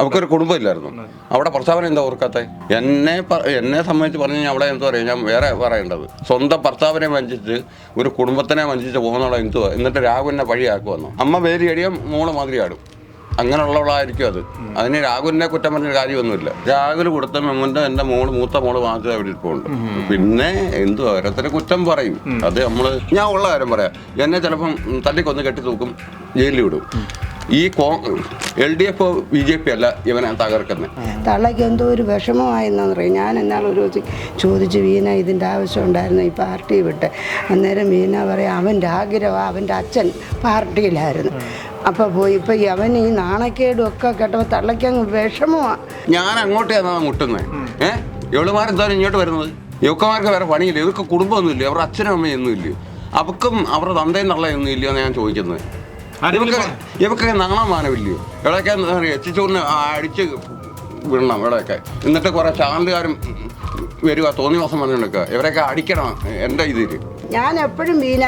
അവൾക്കൊരു കുടുംബമില്ലായിരുന്നു. അവിടെ പ്രസ്താവന എന്താ ഓർക്കാത്ത? എന്നെ എന്നെ സംബന്ധിച്ച് പറഞ്ഞു കഴിഞ്ഞാൽ അവിടെ എന്താ പറയുക ഞാൻ വേറെ പറയേണ്ടത്. സ്വന്തം ഭർത്താവിനെ വഞ്ചിച്ച് ഒരു കുടുംബത്തിനെ വഞ്ചിച്ച് പോകുന്നുള്ള എന്തുവാ? എന്നിട്ട് രാഹുലിനെ വഴിയാക്കുവന്നു അമ്മ വേലി അടിയും മോൾ മാതിരി ആടും. അങ്ങനെയുള്ളവളായിരിക്കും അത്. അതിന് രാഹുലിനെ കുറ്റം പറഞ്ഞ കാര്യമൊന്നുമില്ല. രാഹുൽ കൊടുത്ത മെമ്മന്റെ എന്റെ മോൾ മൂത്ത മോൾ മാത്രമേ അവിടെ ഇരിപ്പുണ്ട്. പിന്നെ എന്തോ ഓരോരുത്തരെ കുറ്റം പറയും. അത് നമ്മൾ ഞാൻ ഉള്ള കാര്യം പറയാം. എന്നെ ചിലപ്പം തട്ടിക്കൊന്ന് കെട്ടി തൂക്കും ജയിലിൽ വിടും. ഈ കോ L D F B J P അല്ല ഇവനെ തകർക്കുന്നത്. തള്ളയ്ക്ക് എന്തോ ഒരു വിഷമമായെന്നാന്ന് പറയും. ഞാൻ എന്നാൽ ഒരു ചോദിച്ച് വീണ ഇതിന്റെ ആവശ്യം ഉണ്ടായിരുന്നു ഈ പാർട്ടി വിട്ട്. അന്നേരം വീണ പറയാം അവന്റെ ആഗ്രഹം അവന്റെ അച്ഛൻ പാർട്ടിയിലായിരുന്നു. അപ്പോൾ പോയി ഇപ്പം അവൻ ഈ നാണക്കേടും ഒക്കെ കേട്ടപ്പോൾ തള്ളയ്ക്കങ്ങ് വിഷമമാണ് ഞാൻ അങ്ങോട്ട് ചെന്നാ മുട്ടുന്നത് ഏഹ് എന്താണ് ഇങ്ങോട്ട് വരുന്നത്? യുവക്കന്മാർക്ക് വേറെ പണിയില്ല. ഇവർക്ക് കുടുംബമൊന്നുമില്ല. അവരുടെ അച്ഛനും അമ്മയൊന്നുമില്ല. അവക്കും അവരുടെ തന്തയും തള്ളയൊന്നും ഇല്ലയോ എന്ന് ഞാൻ ചോദിക്കുന്നത്. ഇവർക്ക് നാണം നാണമാനമില്ലയോ ഇവിടെയൊക്കെ എത്തിച്ചോറിന് അടിച്ച് വിടണം ഇവിടെയൊക്കെ എന്നിട്ട് കുറെ ചാനലുകാരും വരിക തോന്നി മാസം പറഞ്ഞെടുക്കുക ഇവരൊക്കെ അടിക്കണം എന്റെ ഇതിൽ ഞാൻ എപ്പോഴും വീന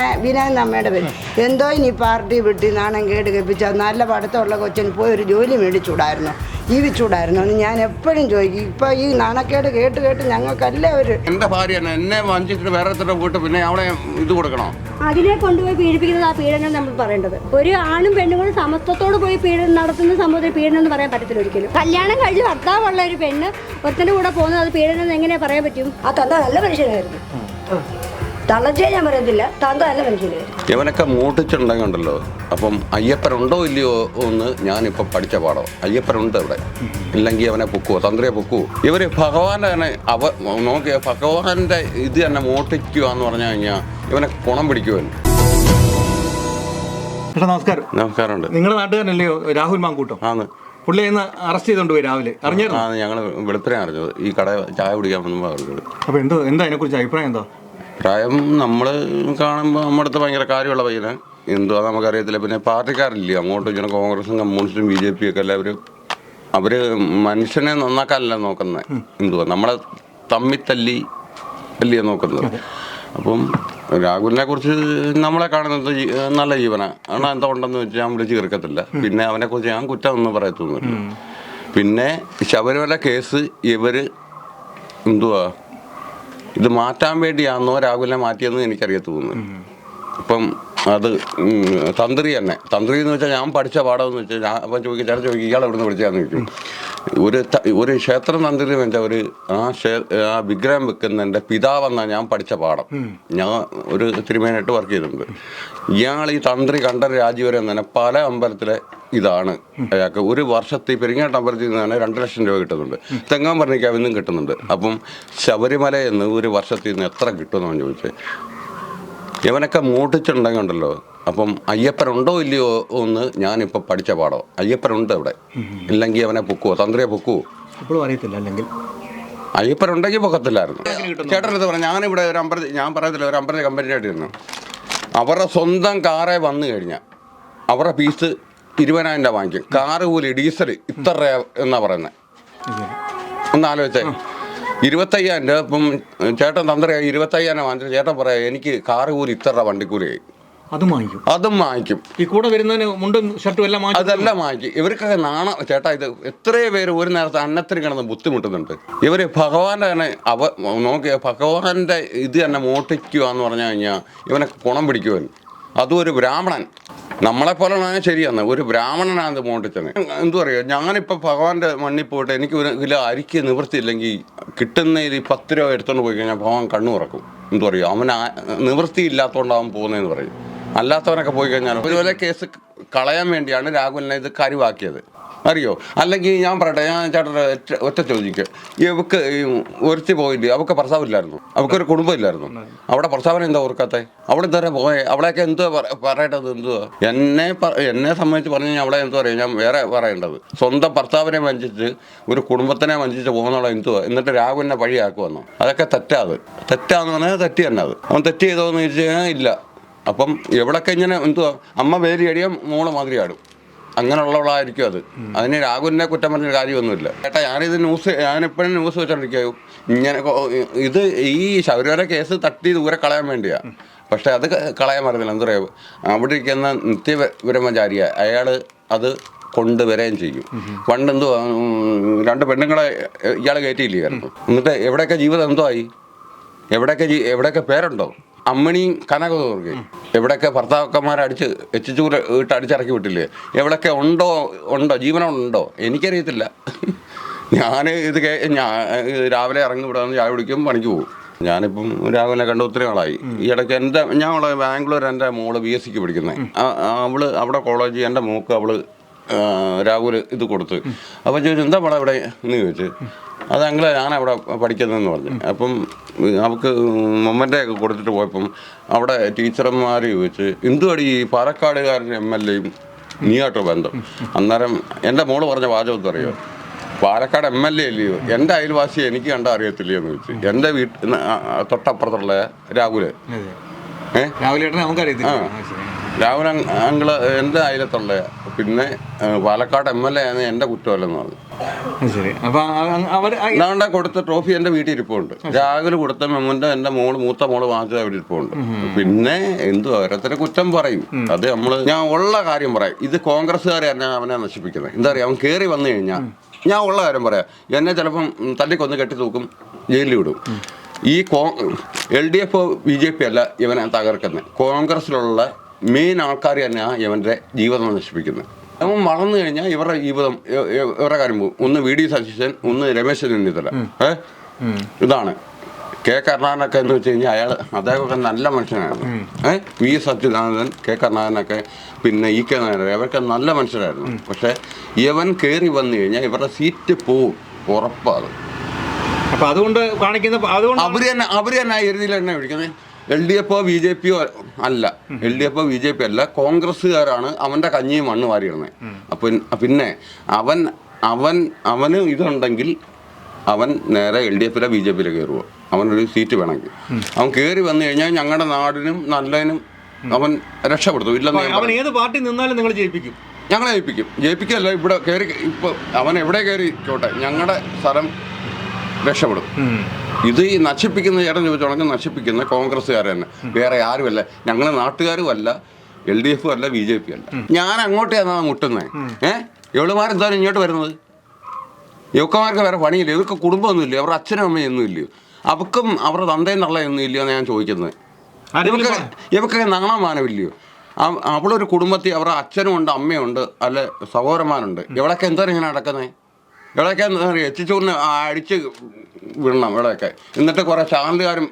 എന്ന അമ്മയുടെ പേര്. എന്തോ ഇനി പാർട്ടി വിട്ടി നാണം കേട് കെപ്പിച്ച നല്ല പഠിത്തമുള്ള കൊച്ചിന് പോയി ഒരു ജോലി മേടിച്ചൂടായിരുന്നു ജീവിച്ചൂടായിരുന്നു എന്ന് ഞാൻ എപ്പോഴും ചോദിക്കും. ഇപ്പൊ ഈ നാണക്കേട് കേട്ട് കേട്ട് ഞങ്ങൾക്കല്ലേ അവർ എന്റെ ഭാര്യ എന്നെ വഞ്ചിച്ചിട്ട് വേറെ എത്ര പോയിട്ട് പിന്നെ അവളെ ഇത് കൊടുക്കണോ? അതിനെ കൊണ്ടുപോയി പീഡിപ്പിക്കുന്നത് ആ പീഡനം നമ്മൾ പറയേണ്ടത്. ഒരു ആണും പെണ്ണുങ്ങളും സമത്വത്തോട് പോയി പീഡനം നടത്തുന്ന സംഭവത്തിൽ പീഡനം എന്ന് പറയാൻ പറ്റത്തില്ല ഒരിക്കലും. കല്യാണം കഴിഞ്ഞ് ഭർത്താവുള്ള ഒരു പെണ്ണ് ഒരുത്തന്റെ കൂടെ പോകുന്നത് അത് പീഡനം എന്ന് എങ്ങനെ പറയാൻ പറ്റും? ആ തന്ത നല്ല മനുഷ്യനായിരുന്നു. തള്ളച്ചേ ഞാൻ പറയത്തില്ല. താങ്കൾ ഇവനൊക്കെ മൂട്ടിച്ചുണ്ടെങ്കിൽ ഉണ്ടല്ലോ അപ്പം അയ്യപ്പനുണ്ടോ ഇല്ലയോ എന്ന് ഞാനിപ്പോൾ പഠിച്ച പാടോ അയ്യപ്പനുണ്ട് ഇവിടെ ഇല്ലെങ്കിൽ അവനെ പൊക്കുവോ? തന്ത്രിയെ പൊക്കുവോ? ഇവർ ഭഗവാന്റെ തന്നെ അവ നോക്കിയ ഭഗവാന്റെ ഇത് തന്നെ മോട്ടിക്കുക എന്ന് പറഞ്ഞു കഴിഞ്ഞാൽ ഇവനെ കുണം പിടിക്കുവൻ. ചേട്ടാ നമസ്കാരം. നമസ്കാരമുണ്ട്. നിങ്ങളുടെ നാട്ടുകാരല്ലയോ രാഹുൽ മാങ്കൂട്ടോ? ആന്ന്. പുള്ളി ഇന്ന് അറസ്റ്റ് ചെയ്തോണ്ട് പോയി രാവിലെ. അറിഞ്ഞായിരുന്നു? ആണ് ഞങ്ങൾ വെളുപ്പിനെ അറിഞ്ഞത്. ഈ കട ചായ കുടിക്കാൻ വന്നപ്പോൾ അറിഞ്ഞത്. അപ്പൊ എന്തോ എന്താ അതിനെക്കുറിച്ച് അഭിപ്രായം എന്താ? പ്രായം നമ്മൾ കാണുമ്പോൾ നമ്മുടെ അടുത്ത് ഭയങ്കര കാര്യമുള്ള പയ്യന്. എന്തുവാ നമുക്കറിയത്തില്ല. പിന്നെ പാർട്ടിക്കാരില്ലേ? അങ്ങോട്ടും ഇങ്ങനെ കോൺഗ്രസും കമ്മ്യൂണിസ്റ്റും ബി ജെ പി ഒക്കെ എല്ലാവരും അവർ മനുഷ്യനെ നന്നാക്കാനല്ല നോക്കുന്നത് എന്തുവാ? നമ്മളെ തമ്മിൽ തല്ലി അല്ലേ നോക്കുന്നത്. അപ്പം രാഹുലിനെ കുറിച്ച് നമ്മളെ കാണുന്നത് നല്ല ജീവന. കാരണം എന്താ ഉണ്ടെന്ന് വെച്ചാൽ ഞാൻ വിളിച്ച് തീർക്കത്തില്ല പിന്നെ അവനെ കുറിച്ച് ഞാൻ കുറ്റം ഒന്നും പറയത്തൊന്നുമില്ല പിന്നെ ശബരിമല കേസ് ഇവർ എന്തുവാ? ഇത് മാറ്റാൻ വേണ്ടിയാണെന്നോ രാഹുലിനെ മാറ്റിയെന്ന് എനിക്കറിയത്തു തോന്നുന്നു. ഇപ്പം അത് തന്ത്രി തന്നെ. തന്ത്രി എന്ന് വെച്ചാൽ ഞാൻ പഠിച്ച പാഠമെന്ന് വെച്ചാൽ ഞാൻ അപ്പം ചോദിക്കും ചില ചോദിക്കും ഇയാൾ എവിടെ നിന്ന് പഠിച്ചാന്ന് ചോദിക്കും. ഒരു ഒരു ക്ഷേത്ര തന്ത്രി എന്ന് വെച്ചാൽ ഒരു ആ ക്ഷേ ആ വിഗ്രഹം വെക്കുന്നതിന്റെ പിതാവെന്നാണ് ഞാൻ പഠിച്ച പാഠം. ഞാൻ ഒരു തിരുമേനായിട്ട് വർക്ക് ചെയ്തിട്ടുണ്ട്. ഇയാൾ ഈ തന്ത്രി കണ്ട രാജ്യവരെ തന്നെ പല അമ്പലത്തിലെ ഇതാണ്. അയാൾക്ക് ഒരു വർഷത്തിൽ പെരിങ്ങാട്ട് അമ്പലത്തിൽ നിന്ന് തന്നെ രണ്ട് ലക്ഷം രൂപ കിട്ടുന്നുണ്ട്. തെങ്ങാൻ പറഞ്ഞിരിക്കാൻ ഇന്നും കിട്ടുന്നുണ്ട്. അപ്പം ശബരിമല എന്ന് ഒരു വർഷത്തിൽ നിന്ന് എത്ര കിട്ടുമെന്നാണ് ചോദിച്ചത്. ഇവനൊക്കെ മൂട്ടിച്ചുണ്ടെങ്കിൽ ഉണ്ടല്ലോ അപ്പം അയ്യപ്പനുണ്ടോ ഇല്ലയോ എന്ന് ഞാനിപ്പോൾ പഠിച്ച പാടോ അയ്യപ്പനുണ്ട് ഇവിടെ. ഇല്ലെങ്കിൽ അവനെ പൊക്കുവോ? തന്ത്രിയെ പൊക്കുവോ? ഇപ്പോഴും അറിയത്തില്ല അല്ലെങ്കിൽ. അയ്യപ്പനുണ്ടെങ്കിൽ പൊക്കത്തില്ലായിരുന്നു. ചേട്ടനടുത്ത് പറഞ്ഞു ഞാനിവിടെ ഒരു അമ്പലത്തിൽ ഞാൻ പറയത്തില്ല ഒരു അമ്പലത്തിൽ കമ്പനിയായിട്ടിരുന്നു അവരുടെ സ്വന്തം കാറെ വന്നു കഴിഞ്ഞാൽ അവരുടെ ഫീസ് ഇരുപതിനായിരം രൂപ വാങ്ങിക്കും. കാറ് കൂലി ഡീസൽ ഇത്ര എന്നാ പറയുന്നത് ഒന്ന് ആലോചിച്ചേ. ഇരുപത്തയ്യായിരം രൂപ. ഇപ്പം ചേട്ടൻ തന്ത്ര ഇരുപത്തയ്യായിരം വാങ്ങിച്ചു ചേട്ടൻ പറയാം എനിക്ക് കാറ് കൂലി ഇത്ര രൂപ വണ്ടിക്കൂലിയായി അതും വാങ്ങിക്കും. അതും വാങ്ങിക്കും. ഈ കൂടെ വരുന്നതിന് മുണ്ടും ഷർട്ടും എല്ലാം വാങ്ങിച്ചു അതെല്ലാം വാങ്ങിക്കും. ഇവർക്കൊക്കെ നാണ. ചേട്ടാ ഇത് എത്രയോ പേര് ഒരു നേരത്തെ അന്നത്തിന് കിടന്ന് ബുദ്ധിമുട്ടുന്നുണ്ട്. ഇവർ ഭഗവാന്റെ തന്നെ അവ നോക്കിയ ഭഗവാന്റെ ഇത് തന്നെ മോട്ടിക്കുക എന്ന് പറഞ്ഞു കഴിഞ്ഞാൽ ഇവനെ കുണം പിടിക്കുവൻ. അതും ഒരു ബ്രാഹ്മണൻ. നമ്മളെ പോലെ ശരിയാണ്. ഒരു ബ്രാഹ്മണനാണ് ഇത് മോട്ടിച്ചത് എന്തു പറയുക ഞാനിപ്പോൾ ഭഗവാന്റെ മണ്ണിൽ പോയിട്ട് എനിക്ക് ഒരു കിലോ അരിക്ക് നിവൃത്തിയില്ലെങ്കിൽ കിട്ടുന്നതിൽ ഈ പത്ത് രൂപ എടുത്തോണ്ട് പോയി കഴിഞ്ഞാൽ ഭഗവാൻ കണ്ണു തുറക്കും. എന്തു പറയുക അവൻ നിവൃത്തി ഇല്ലാത്തതുകൊണ്ട് അവൻ പോകുന്നതെന്ന് പറയും. അല്ലാത്തവനൊക്കെ പോയി കഴിഞ്ഞാൽ ഒരുപോലെ കേസ് കളയാൻ വേണ്ടിയാണ് രാഹുലിനെ ഇത് കരുവാക്കിയത്. അറിയോ? അല്ലെങ്കിൽ ഞാൻ പറയട്ടെ ഞാൻ ചേട്ടന്റെ ഒറ്റ- ചോദിക്കുക ഇവക്ക് ഒരുത്തി പോയില്ലേ അവൾക്ക് പ്രസവമില്ലായിരുന്നു അവൾക്കൊരു കുടുംബം ഇല്ലായിരുന്നു. അവിടെ പ്രസവനം എന്താ ഓർക്കാത്ത? അവിടെ ഇതുവരെ പോയെ അവിടെയൊക്കെ എന്തോ പറ- പറയേണ്ടത് എന്തുവാ? എന്നെ എന്നെ സംബന്ധിച്ച് പറഞ്ഞു അവിടെ എന്താ പറയാം ഞാൻ വേറെ പറയേണ്ടത്. സ്വന്തം ഭർത്താവിനെ വഞ്ചിച്ച് ഒരു കുടുംബത്തിനെ വഞ്ചിച്ച് പോകുന്നുള്ള എന്തുവാ? എന്നിട്ട് രാഹുലിനെ വഴിയാക്കുവന്നു അതൊക്കെ തെറ്റാത് തെറ്റാന്ന് പറഞ്ഞാൽ തെറ്റി തന്നെ അത്. അവൻ തെറ്റ് ചെയ്തോന്ന് ചോദിച്ചു കഴിഞ്ഞാൽ ഇല്ല. അപ്പം എവിടൊക്കെ ഇങ്ങനെ എന്തുവാ? അമ്മ വേലി അടിയാൽ മോളെ മാതിരി ആടും അങ്ങനെയുള്ളവളായിരിക്കും അത്. അതിന് രാഹുലിനെ കുറ്റം പറഞ്ഞ കാര്യമൊന്നുമില്ല. ചേട്ടാ ഞാനിത് ന്യൂസ് ഞാനിപ്പോഴും ന്യൂസ് വെച്ചോണ്ടിരിക്കും. ഇങ്ങനെ ഇത് ഈ ശബരിമല കേസ് തട്ടി ദൂരെ കളയാൻ വേണ്ടിയാ. പക്ഷെ അത് കളയാൻ മറന്നില്ല. എന്താ പറയുക അവിടെ ഇരിക്കുന്ന നിത്യബ്രഹ്മചാരിയ അയാൾ അത് കൊണ്ടുവരികയും ചെയ്യും. പണ്ട് എന്തോ രണ്ട് പെണ്ണുങ്ങളെ ഇയാൾ കയറ്റിയില്ലായിരുന്നു എന്നിട്ട് എവിടെയൊക്കെ ജീവിതം എന്തോ ആയി? എവിടെയൊക്കെ എവിടെയൊക്കെ പേരുണ്ടോ? അമ്മണിയും കനകതോർക്കെ എവിടെയൊക്കെ ഭർത്താക്കന്മാരെ അടിച്ച് എച്ചിച്ചൂര് ഇട്ട് അടിച്ചിറക്കി വിട്ടില്ലേ? എവിടെയൊക്കെ ഉണ്ടോ ഉണ്ടോ? ജീവനുണ്ടോ? എനിക്കറിയത്തില്ല. ഞാൻ ഇത് കേ ഞാൻ രാവിലെ ഇറങ്ങി വിടാന്ന് ചായ കുടിക്കും പണിക്ക് പോകും. ഞാനിപ്പം രാവിലെ കണ്ട ഒത്തിരി ആളായി ഈ ഇടയ്ക്ക് എന്റെ ഞാൻ അവളെ ബാംഗ്ലൂർ എന്റെ മോൾ ബി എസ് സിക്ക് പഠിക്കുന്നത് അവൾ അവിടെ കോളേജ് എന്റെ മോക്ക് അവൾ രാഹുൽ ഇത് കൊടുത്ത്. അപ്പോൾ ചോദിച്ചു എന്താ പടം ഇവിടെ എന്ന് ചോദിച്ചു അത് അങ്കിൾ ഞാൻ അവിടെ പഠിക്കുന്നതെന്ന് പറഞ്ഞു. അപ്പം അവൾക്ക് മൊമ്മന്റെ ഒക്കെ കൊടുത്തിട്ട് പോയപ്പം അവിടെ ടീച്ചർമാർ ചോദിച്ച് എന്തുവാടി ഈ പാലക്കാടുകാരൻ എം എൽ എയും നീയാട്ടോ ബന്ധം? അന്നേരം എന്റെ മോൾ പറഞ്ഞ വാചകം അറിയോ പാലക്കാട് എം എൽ എ അല്ലയോ? എന്റെ അയൽവാസി എനിക്ക് കണ്ടാ അറിയത്തില്ലയോ എന്ന് ചോദിച്ചു. എന്റെ വീട്ടിൽ തൊട്ടപ്പുറത്തുള്ള രാഹുൽ. ഏഹ് രാഹുൽ അങ് അങ്കിൾ എന്റെ അയലത്തുള്ള പിന്നെ പാലക്കാട് എം എൽ എ ആണ് എന്റെ കുറ്റമല്ലെന്ന് പറഞ്ഞു. ശരി. അപ്പൊ അവർ എന്നാണ്ട് കൊടുത്ത ട്രോഫി എന്റെ വീട്ടിൽ ഇരിപ്പുണ്ട്. രാഹുൽ കൊടുത്ത മെമ്മന്റെ എന്റെ മോൾ മൂത്ത മോൾ വാങ്ങിച്ചത് അവിടെ ഇരിപ്പുണ്ട്. പിന്നെ എന്തു ഓരോരുത്തരെ കുറ്റം പറയും. അത് നമ്മൾ ഞാൻ ഉള്ള കാര്യം പറയാം. ഇത് കോൺഗ്രസ്സുകാരെ തന്നെ അവനെ നശിപ്പിക്കുന്നത്. എന്താ പറയുക അവൻ കേറി വന്നു കഴിഞ്ഞാൽ ഞാൻ ഉള്ള കാര്യം പറയാം. എന്നെ ചിലപ്പം തല്ലിക്കൊന്ന് കെട്ടി തൂക്കും ജയിലിൽ വിടും. ഈ കോ L D F B J P അല്ല ഇവനെ തകർക്കുന്നത് കോൺഗ്രസ്സിലുള്ള മെയിൻ ആൾക്കാർ തന്നെയാണ് ഇവന്റെ ജീവിതം നശിപ്പിക്കുന്നത്. അവൻ വളർന്നു കഴിഞ്ഞാൽ ഇവരുടെ ജീവിതം ഇവരുടെ കാര്യം പോകും. ഒന്ന് വി ഡി സതീശൻ ഒന്ന് രമേശ് ചെന്നിത്തല. ഏ? ഇതാണ്. കെ കരുണാകരനൊക്കെ എന്ന് വെച്ച് കഴിഞ്ഞാൽ അയാൾ അദ്ദേഹമൊക്കെ നല്ല മനുഷ്യനായിരുന്നു. ഏ? വി സച്ചിദാനന്ദൻ കെ കരുണാകരനൊക്കെ പിന്നെ ഇ കെ നായർ ഇവരൊക്കെ നല്ല മനുഷ്യരായിരുന്നു. പക്ഷെ ഇവൻ കയറി വന്നു കഴിഞ്ഞാൽ ഇവരുടെ സീറ്റ് പോവും. ഉറപ്പാണ്. അപ്പൊ അതുകൊണ്ട് കാണിക്കുന്ന അവർ തന്നെ അവർ തന്നെ എഴുതിയിൽ തന്നെ വിളിക്കുന്നത് എൽ ഡി എഫോ ബി ജെ പിയോ അല്ല. എൽ ഡി എഫോ ബി ജെ പി അല്ല. കോൺഗ്രസ്സുകാരാണ് അവന്റെ കഞ്ഞിയും മണ്ണ് വാരിയിടുന്നത് അപ്പം പിന്നെ അവൻ അവൻ അവന് ഇതുണ്ടെങ്കിൽ അവൻ നേരെ എൽ ഡി എഫിലെ ബി ജെ പിയിലെ കയറുക അവനൊരു സീറ്റ് വേണമെങ്കിൽ. അവൻ കയറി വന്നു കഴിഞ്ഞാൽ ഞങ്ങളുടെ നാടിനും നല്ലതിനും അവൻ രക്ഷപ്പെടുത്തും. ഇല്ലെന്ന് അവൻ. ഏത് പാർട്ടി നിന്നാലും നിങ്ങൾ ജയിപ്പിക്കും. ഞങ്ങളെ ജയിപ്പിക്കും. ജയിപ്പിക്കല്ല ഇവിടെ കയറി ഇപ്പൊ അവൻ എവിടെ കയറി ഇരിക്കോട്ടെ ഞങ്ങളുടെ സ്ഥലം രക്ഷപ്പെടും. ഇത് ഈ നശിപ്പിക്കുന്ന ചേട്ടൻ ചോദിച്ചോണെങ്കിൽ നശിപ്പിക്കുന്ന കോൺഗ്രസ്സുകാർ തന്നെ. വേറെ ആരുമല്ല. ഞങ്ങളെ നാട്ടുകാരും അല്ല എൽ ഡി എഫും അല്ല. ബി ജെ പി അല്ല ഞാൻ അങ്ങോട്ട് ചെന്നാ മുട്ടുന്നത് ഏഹ് എവളുമാരെന്തായാലും ഇങ്ങോട്ട് വരുന്നത്? യുവക്കന്മാർക്ക് വേറെ പണിയില്ല. ഇവർക്ക് കുടുംബമൊന്നുമില്ല. അവരുടെ അച്ഛനും അമ്മയും ഒന്നും ഇല്ലയോ അവർക്കും അവരുടെ തന്തയും തള്ളയൊന്നും ഇല്ലയോ എന്ന് ഞാൻ ചോദിക്കുന്നത്. ഇവർക്ക് ഇവർക്ക് നാണമാനമില്ലയോ അവ- അവളൊരു കുടുംബത്തിൽ അവരുടെ അച്ഛനും ഉണ്ട് അമ്മയുണ്ട് അല്ലെ സഹോദരന്മാരുണ്ട്. ഇവളൊക്കെ എന്താ ഇങ്ങനെ നടക്കുന്നത് ഇവളൊക്കെ പറയുക എത്തിച്ചൂറിന് അടിച്ച് വിടണം ഇവിടെയൊക്കെ. എന്നിട്ട് കുറേ ചാനലുകാരും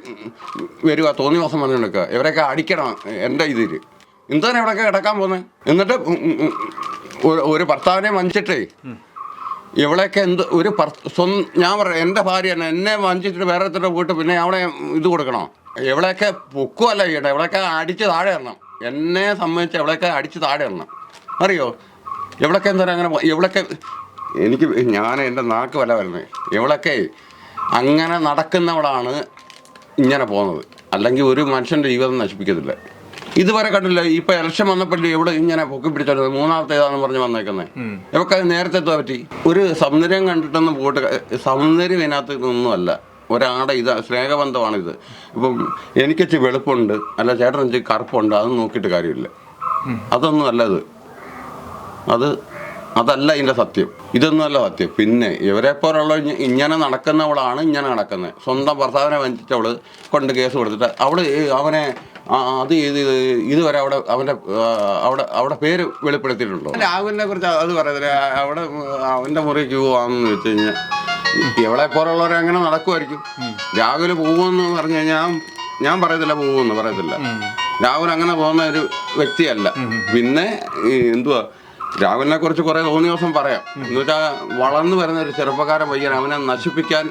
വരിക തോന്നി മാസം നിൽക്കുക ഇവരൊക്കെ അടിക്കണം എന്റെ ഇതിൽ. എന്താണ് ഇവിടെയൊക്കെ കിടക്കാൻ പോകുന്നത്? എന്നിട്ട് ഒരു- ഭർത്താവിനെ വഞ്ചിട്ടേ ഇവിടെയൊക്കെ എന്ത് ഒരു സ്വന്തം ഞാൻ പറയാം എന്റെ ഭാര്യ തന്നെ എന്നെ വഞ്ചിച്ചിട്ട് വേറെ എത്ര പോയിട്ട് പിന്നെ അവളെ ഇത് കൊടുക്കണോ? ഇവളെയൊക്കെ പൊക്കുമല്ല ചെയ്യട്ടെ എവിടെയൊക്കെ അടിച്ച് താഴെ ഇടണം. എന്നെ സംബന്ധിച്ച് എവിടെയൊക്കെ അടിച്ച് താഴെ ഇടണം. അറിയോ? ഇവളൊക്കെ എന്താ അങ്ങനെ എവിടെയൊക്കെ ഇവളൊക്കെ എനിക്ക് ഞാൻ എന്റെ നാക്ക് വല വരുന്നത് ഇവളൊക്കെ അങ്ങനെ നടക്കുന്നവളാണ് ഇങ്ങനെ പോകുന്നത്. അല്ലെങ്കിൽ ഒരു മനുഷ്യന്റെ ജീവിതം നശിപ്പിക്കത്തില്ല. ഇതുവരെ കണ്ടില്ല ഇപ്പൊ ഇലക്ഷൻ വന്നപ്പോഴേ ഇവിടെ ഇങ്ങനെ പൊക്കി പിടിച്ചത് മൂന്നാമത്തേതാണെന്ന് പറഞ്ഞ് വന്നേക്കുന്നത് ഇവക്ക് അത് നേരത്തെ എത്താൻ പറ്റി? ഒരു സൗന്ദര്യം കണ്ടിട്ടൊന്നും പോട്ട് സൗന്ദര്യം ഇതിനകത്ത് ഒന്നുമല്ല ഒരാടെ ഇത് സ്നേഹബന്ധമാണിത്. ഇപ്പം എനിക്കിച്ച് വെളുപ്പുണ്ട്. അല്ല ചേട്ടൻ ഇച്ചിരി കറുപ്പുണ്ട്. അതൊന്നും നോക്കിയിട്ട് കാര്യമില്ല. അതൊന്നും അല്ല ഇത് അത് അതല്ല ഇതിന്റെ സത്യം. ഇതൊന്നും അല്ല സത്യം. പിന്നെ ഇവരെ പോലുള്ള ഇങ്ങനെ നടക്കുന്നവളാണ് ഇങ്ങനെ നടക്കുന്നത് സ്വന്തം ഭർത്താവിനെ അവൾ കൊണ്ട് കേസ് കൊടുത്തിട്ട് അവൾ അവനെ അത് ഇത് ഇതുവരെ അവിടെ അവന്റെ അവിടെ അവിടെ പേര് വെളിപ്പെടുത്തിയിട്ടുണ്ടോ? രാഹുലിനെ കുറിച്ച് അത് പറയത്തില്ല. അവിടെ അവന്റെ മുറി പോവാന്ന് വെച്ച് കഴിഞ്ഞാൽ ഇവളെ പോലുള്ളവരെ അങ്ങനെ നടക്കുമായിരിക്കും രാഹുൽ പോകുമെന്ന് പറഞ്ഞു കഴിഞ്ഞാൽ ഞാൻ ഞാൻ പറയത്തില്ല പോകുമെന്ന് പറയത്തില്ല. രാഹുൽ അങ്ങനെ പോകുന്ന ഒരു വ്യക്തിയല്ല. പിന്നെ എന്തുവാ? രാഹുലിനെ കുറിച്ച് കുറെ തോന്നിയ ദിവസം പറയാം. എന്നുവെച്ചാ വളർന്നു വരുന്ന ഒരു ചെറുപ്പക്കാരൻ പയ്യൻ അവനെ നശിപ്പിക്കാൻ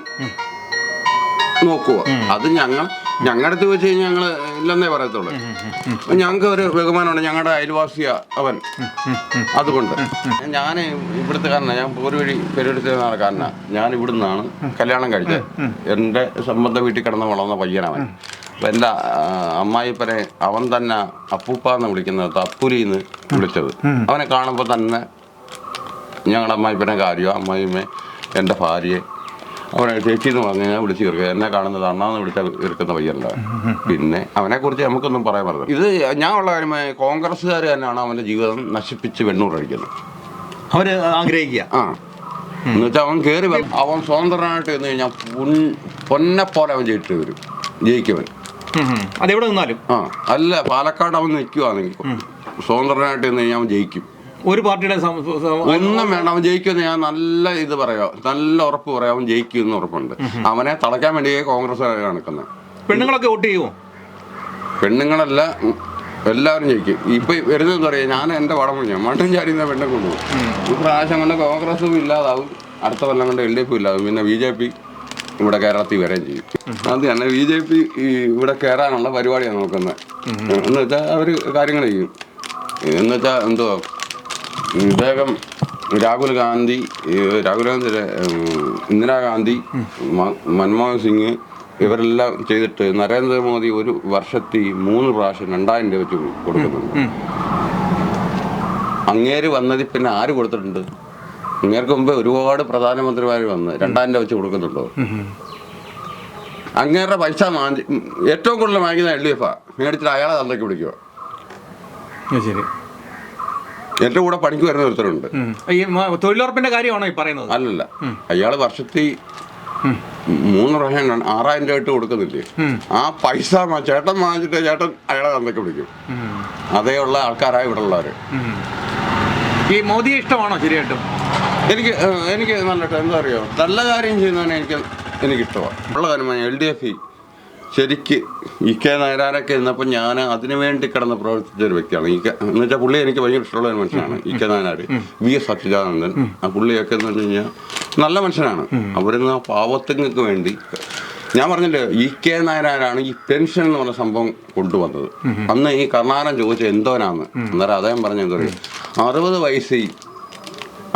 നോക്കുക. അത് ഞങ്ങൾ ഞങ്ങളുടെ അടുത്ത് വെച്ച് കഴിഞ്ഞാൽ ഞങ്ങൾ ഇല്ലെന്നേ പറയത്തുള്ളൂ. ഞങ്ങൾക്ക് ഒരു ബഹുമാനമുണ്ട്. ഞങ്ങളുടെ അയൽവാസിയ അവൻ. അതുകൊണ്ട്. ഞാൻ ഇവിടുത്തെ കാരണ ഞാൻ പോരുവഴി വഴി പെരുവരുത്തി നടക്കാരനാ ഞാൻ ഇവിടുന്നാണ് കല്യാണം കഴിച്ചത്. എന്റെ സംബന്ധ വീട്ടിൽ കിടന്ന് വളർന്ന പയ്യനവൻ അപ്പം എന്റെ അമ്മായിപ്പനെ അവൻ തന്നെ അപ്പൂപ്പ എന്ന് വിളിക്കുന്നത് അപ്പുലിന്ന് വിളിച്ചത്. അവനെ കാണുമ്പോൾ തന്നെ ഞങ്ങളുടെ അമ്മായിപ്പനെ കാര്യം അമ്മായിമ്മ എന്റെ ഭാര്യയെ അവനെ ചേച്ചി എന്ന് പറഞ്ഞു ഞാൻ വിളിച്ചു തീർക്കുക. എന്നെ കാണുന്നത് അണ്ണാന്ന് വിളിച്ച ഇരിക്കുന്ന പയ്യല്ല പിന്നെ അവനെക്കുറിച്ച് നമുക്കൊന്നും പറയാൻ പറ്റില്ല ഇത് ഞാൻ ഉള്ള കാര്യമായി കോൺഗ്രസ്സുകാർ തന്നെയാണ് അവന്റെ ജീവിതം നശിപ്പിച്ച് വെണ്ണൂറടിക്കുന്നത് അവർ ആഗ്രഹിക്കുക. ആ. എന്നുവെച്ചാൽ അവൻ കയറി അവൻ സ്വതന്ത്രനായിട്ട് എന്ന് കഴിഞ്ഞാൽ പൊന്നെപ്പോലെ അവൻ ജയിച്ചു വരും. ജയിക്കും. അതെവിടെ നിന്നാലും? ആ അല്ല പാലക്കാട് അവൻ നിൽക്കുവാണെങ്കിൽ. സ്വതന്ത്രനായിട്ട് ഞാൻ ജയിക്കും. ഒരു പാർട്ടിയുടെ ഒന്നും വേണ്ട അവൻ ജയിക്കുമെന്ന് ഞാൻ നല്ല ഇത് പറയാം. നല്ല ഉറപ്പ് പറയാം അവൻ ജയിക്കുമെന്ന് ഉറപ്പുണ്ട്. അവനെ തളയ്ക്കാൻ വേണ്ടിയേ കോൺഗ്രസ് നടക്കുന്നത്. പെണ്ണുങ്ങളൊക്കെ വോട്ട് ചെയ്യുമോ പെണ്ണുങ്ങളല്ല എല്ലാവരും ജയിക്കും. ഇപ്പൊ വരുന്നത് പറയാം ഞാൻ എന്റെ പടം ഞാൻ മണ്ണും ചാടിയുന്ന പെണ്ണെ കൊണ്ടുപോകും. ഈ പ്രാവശ്യം കൊണ്ട് കോൺഗ്രസും ഇല്ലാതാവും. അടുത്ത കൊല്ലം കൊണ്ട് എൽ ഡി എഫും ഇല്ലാതാവും. പിന്നെ ബി ജെ പി ഇവിടെ കേരളത്തിൽ വരെയും ചെയ്യും അത് തന്നെ ബി ജെ പി ഇവിടെ കയറാനുള്ള പരിപാടിയാണ് നോക്കുന്നത് എന്ന് വെച്ചാൽ അവർ കാര്യങ്ങൾ ചെയ്യും. എന്ന് വെച്ചാൽ എന്തോ ഇദ്ദേഹം രാഹുൽ ഗാന്ധി രാഹുൽ ഗാന്ധി ഇന്ദിരാഗാന്ധി മൻമോഹൻ സിംഗ് ഇവരെല്ലാം ചെയ്തിട്ട് നരേന്ദ്രമോദി ഒരു വർഷത്തിൽ മൂന്ന് പ്രാവശ്യം രണ്ടായിരം രൂപ വെച്ച് കൊടുക്കുന്നുണ്ട്. അങ്ങേര് വന്നതിൽ പിന്നെ ആര് കൊടുത്തിട്ടുണ്ട്? അങ്ങേർക്ക് മുമ്പ് ഒരുപാട് പ്രധാനമന്ത്രിമാർ വന്ന് രണ്ടായിരം രൂപ വെച്ച് കൊടുക്കുന്നുണ്ടോ? അങ്ങേരുടെ പൈസ വാങ്ങി ഏറ്റവും കൂടുതൽ വാങ്ങിക്കുന്ന എൽ ഡി എഫാ മേടിച്ചിട്ട് അയാളെ തന്നേക്ക് പിടിക്കുക എന്റെ ശരി. എന്റെ കൂടെ പണിക്ക് വരുന്ന ഒരുത്തരുണ്ട്. തൊഴിലുറപ്പിന്റെ കാര്യമാണോ ഈ പറയുന്നത്? അല്ലല്ല. അയാൾ വർഷത്തിൽ മൂന്ന് പ്രാവശ്യം ആറായിരം രൂപ ഇട്ട് കൊടുക്കുന്നില്ലേ? ആ പൈസ ചേട്ടൻ വാങ്ങിച്ചിട്ട് ചേട്ടൻ അയാളെ തന്നൊക്കെ വിളിക്കും. അതേ ഉള്ള ആൾക്കാരായ ഇവിടെ ഉള്ളവര് ഈ മോദിയെ ഇഷ്ടമാണോ ശരിയായിട്ടും? എനിക്ക് എനിക്ക് നല്ല എന്താ അറിയോ? നല്ല കാര്യം ചെയ്യുന്നതിന് എനിക്ക് എനിക്കിഷ്ടമാണ് ഉള്ള കാര്യം എൽ ഡി എഫ് ശരിക്ക് ഇ കെ നായനാരൊക്കെ ഇരുന്നപ്പോൾ ഞാൻ അതിനു വേണ്ടി കിടന്ന് പ്രവർത്തിച്ച ഒരു വ്യക്തിയാണ്. ഈ കെ എന്ന് വെച്ചാൽ പുള്ളി എനിക്ക് ഭയങ്കര ഇഷ്ടമുള്ള ഒരു മനുഷ്യനാണ്. E K Nayanar V S Achuthanandan. ആ പുള്ളിയൊക്കെ എന്ന് പറഞ്ഞു കഴിഞ്ഞാൽ നല്ല മനുഷ്യനാണ്. അവരിന്ന് ആ പാവത്തുങ്ങൾക്ക് വേണ്ടി ഞാൻ പറഞ്ഞില്ലേ ഇ കെ നായനാരാണ് ഈ പെൻഷൻ എന്ന് പറഞ്ഞ സംഭവം കൊണ്ടുവന്നത്. അന്ന് ഈ കർണാടകം ചോദിച്ച എന്തോനാന്ന്. അന്നേരം അദ്ദേഹം പറഞ്ഞ എന്താ പറയുക അറുപത് വയസ്സിൽ